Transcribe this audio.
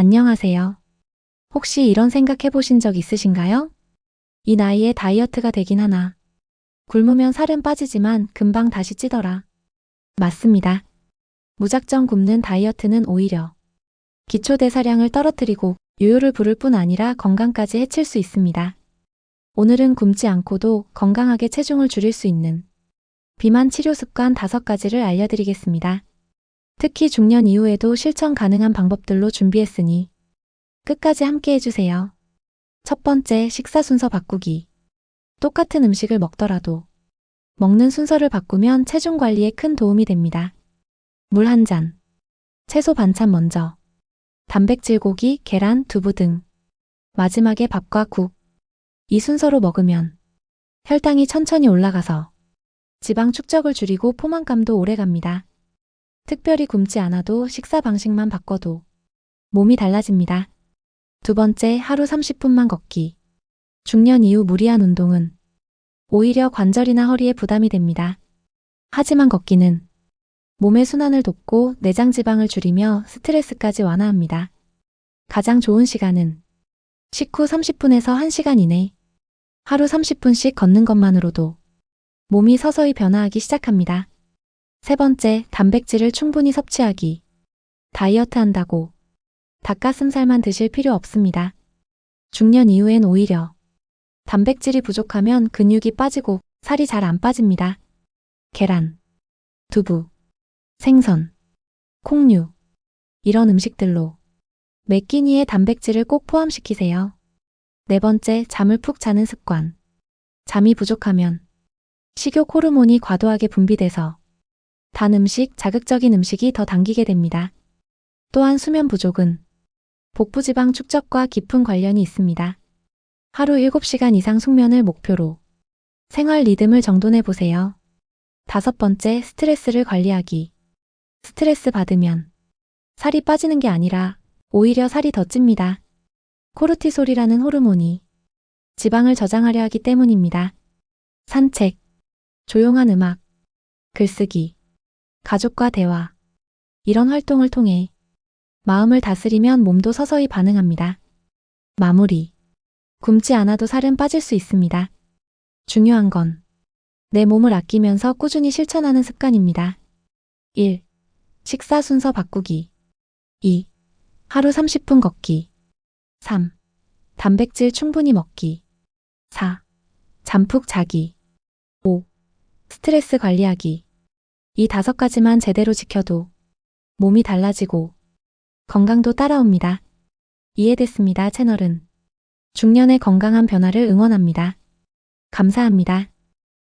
안녕하세요. 혹시 이런 생각 해 보신 적 있으신가요? 이 나이에 다이어트가 되긴 하나. 굶으면 살은 빠지지만 금방 다시 찌더라. 맞습니다. 무작정 굶는 다이어트는 오히려 기초대사량을 떨어뜨리고 요요를 부를 뿐 아니라 건강까지 해칠 수 있습니다. 오늘은 굶지 않고도 건강하게 체중을 줄일 수 있는 비만 치료 습관 5가지를 알려드리겠습니다. 특히 중년 이후에도 실천 가능한 방법들로 준비했으니 끝까지 함께 해주세요. 첫 번째, 식사 순서 바꾸기. 똑같은 음식을 먹더라도 먹는 순서를 바꾸면 체중 관리에 큰 도움이 됩니다. 물 한 잔, 채소 반찬 먼저, 단백질 고기, 계란, 두부 등, 마지막에 밥과 국. 이 순서로 먹으면 혈당이 천천히 올라가서 지방 축적을 줄이고 포만감도 오래 갑니다. 특별히 굶지 않아도 식사 방식만 바꿔도 몸이 달라집니다. 두 번째, 하루 30분만 걷기. 중년 이후 무리한 운동은 오히려 관절이나 허리에 부담이 됩니다. 하지만 걷기는 몸의 순환을 돕고 내장 지방을 줄이며 스트레스까지 완화합니다. 가장 좋은 시간은 식후 30분에서 1시간 이내 하루 30분씩 걷는 것만으로도 몸이 서서히 변화하기 시작합니다. 세 번째, 단백질을 충분히 섭취하기. 다이어트 한다고 닭가슴살만 드실 필요 없습니다. 중년 이후엔 오히려 단백질이 부족하면 근육이 빠지고 살이 잘 안 빠집니다. 계란, 두부, 생선, 콩류, 이런 음식들로 매 끼니의 단백질을 꼭 포함시키세요. 네 번째, 잠을 푹 자는 습관. 잠이 부족하면 식욕 호르몬이 과도하게 분비돼서 단 음식, 자극적인 음식이 더 당기게 됩니다. 또한 수면 부족은 복부지방 축적과 깊은 관련이 있습니다. 하루 7시간 이상 숙면을 목표로 생활 리듬을 정돈해 보세요. 다섯 번째, 스트레스를 관리하기. 스트레스 받으면 살이 빠지는 게 아니라 오히려 살이 더 찝니다. 코르티솔이라는 호르몬이 지방을 저장하려 하기 때문입니다. 산책, 조용한 음악, 글쓰기, 가족과 대화, 이런 활동을 통해 마음을 다스리면 몸도 서서히 반응합니다. 마무리. 굶지 않아도 살은 빠질 수 있습니다. 중요한 건 내 몸을 아끼면서 꾸준히 실천하는 습관입니다. 1. 식사 순서 바꾸기. 2. 하루 30분 걷기. 3. 단백질 충분히 먹기. 4. 잠푹 자기. 5. 스트레스 관리하기. 이 다섯 가지만 제대로 지켜도 몸이 달라지고 건강도 따라옵니다. 이해됐습니다. 채널은 중년의 건강한 변화를 응원합니다. 감사합니다.